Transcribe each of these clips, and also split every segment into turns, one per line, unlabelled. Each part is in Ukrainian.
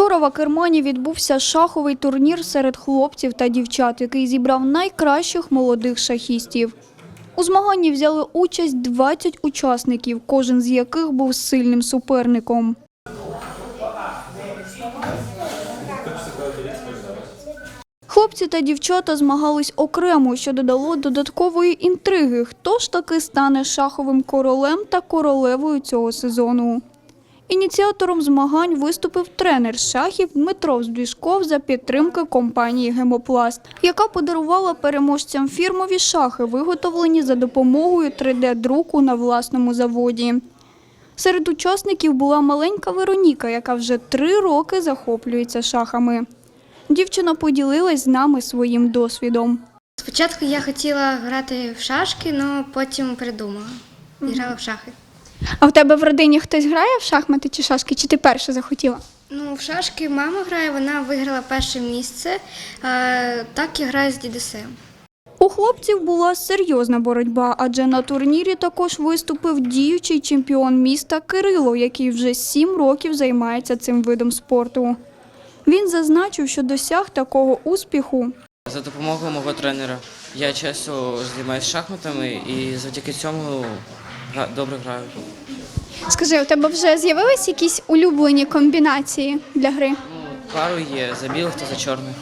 Вчора в Акермані відбувся шаховий турнір серед хлопців та дівчат, який зібрав найкращих молодих шахістів. У змаганні взяли участь 20 учасників, кожен з яких був сильним суперником. Хлопці та дівчата змагались окремо, що додало додаткової інтриги, хто ж таки стане шаховим королем та королевою цього сезону. Ініціатором змагань виступив тренер шахів Дмитро Здвіжков за підтримки компанії Гемопласт, яка подарувала переможцям фірмові шахи, виготовлені за допомогою 3D-друку на власному заводі. Серед учасників була маленька Вероніка, яка вже три роки захоплюється шахами. Дівчина поділилась з нами своїм досвідом.
Спочатку я хотіла грати в шашки, але потім придумала. Грала в шахи.
А в тебе в родині хтось грає в шахмати чи шашки, чи ти перша захотіла?
Ну, в шашки мама грає, вона виграла перше місце. Е, так і граю з дідусем.
У хлопців була серйозна боротьба, адже на турнірі також виступив діючий чемпіон міста Кирило, який вже сім років займається цим видом спорту. Він зазначив, що досяг такого успіху
За допомогою мого тренера я часто займаюся шахматами і завдяки цьому добре граю.
Скажи, у тебе вже з'явились якісь улюблені комбінації для гри?
Ну, пару є за білих та за чорних.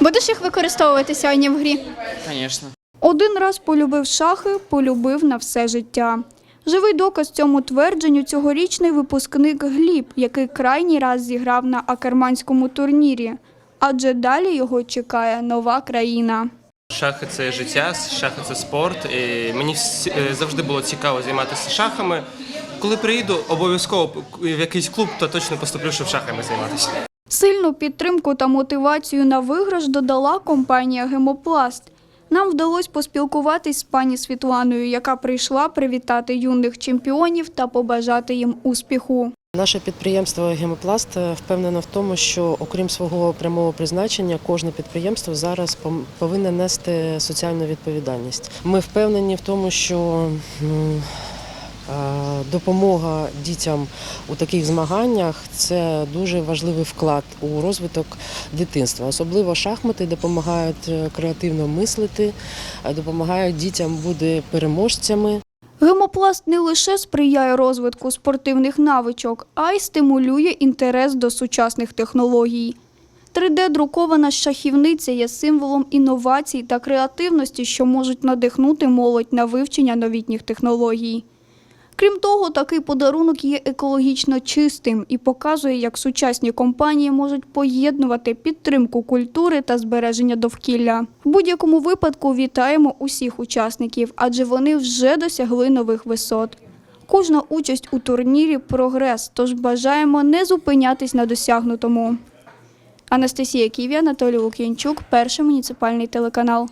Будеш їх використовувати сьогодні в грі?
Звісно.
Один раз полюбив шахи, полюбив на все життя. Живий доказ цьому твердженню цьогорічний випускник Гліб, який крайній раз зіграв на акерманському турнірі, адже далі його чекає нова країна.
Шахи це життя, шахи це спорт. І мені е, завжди було цікаво займатися шахами. Коли приїду, обов'язково в якийсь клуб, то точно поступлю, щоб шахами займатися.
Сильну підтримку та мотивацію на виграш додала компанія Гемопласт. Нам вдалося поспілкуватись з пані Світланою, яка прийшла привітати юних чемпіонів та побажати їм успіху.
Наше підприємство Гемопласт впевнено в тому, що окрім свого прямого призначення, кожне підприємство зараз повинне нести соціальну відповідальність. Ми впевнені в тому, що допомога дітям у таких змаганнях це дуже важливий вклад у розвиток дитинства. Особливо шахмати допомагають е, креативно мислити, е, допомагають дітям бути переможцями.
Гемопласт не лише сприяє розвитку спортивних навичок, а й стимулює інтерес до сучасних технологій. 3D-друкована шахівниця є символом інновацій та креативності, що можуть надихнути молодь на вивчення новітніх технологій. Крім того, такий подарунок є екологічно чистим і показує, як сучасні компанії можуть поєднувати підтримку культури та збереження довкілля. В будь-якому випадку вітаємо усіх учасників, адже вони вже досягли нових висот. Кожна участь у турнірі прогрес, тож бажаємо не зупинятись на досягнутому. Анастасія Ківі, Анатолій Лук'янчук, перший муніципальний телеканал.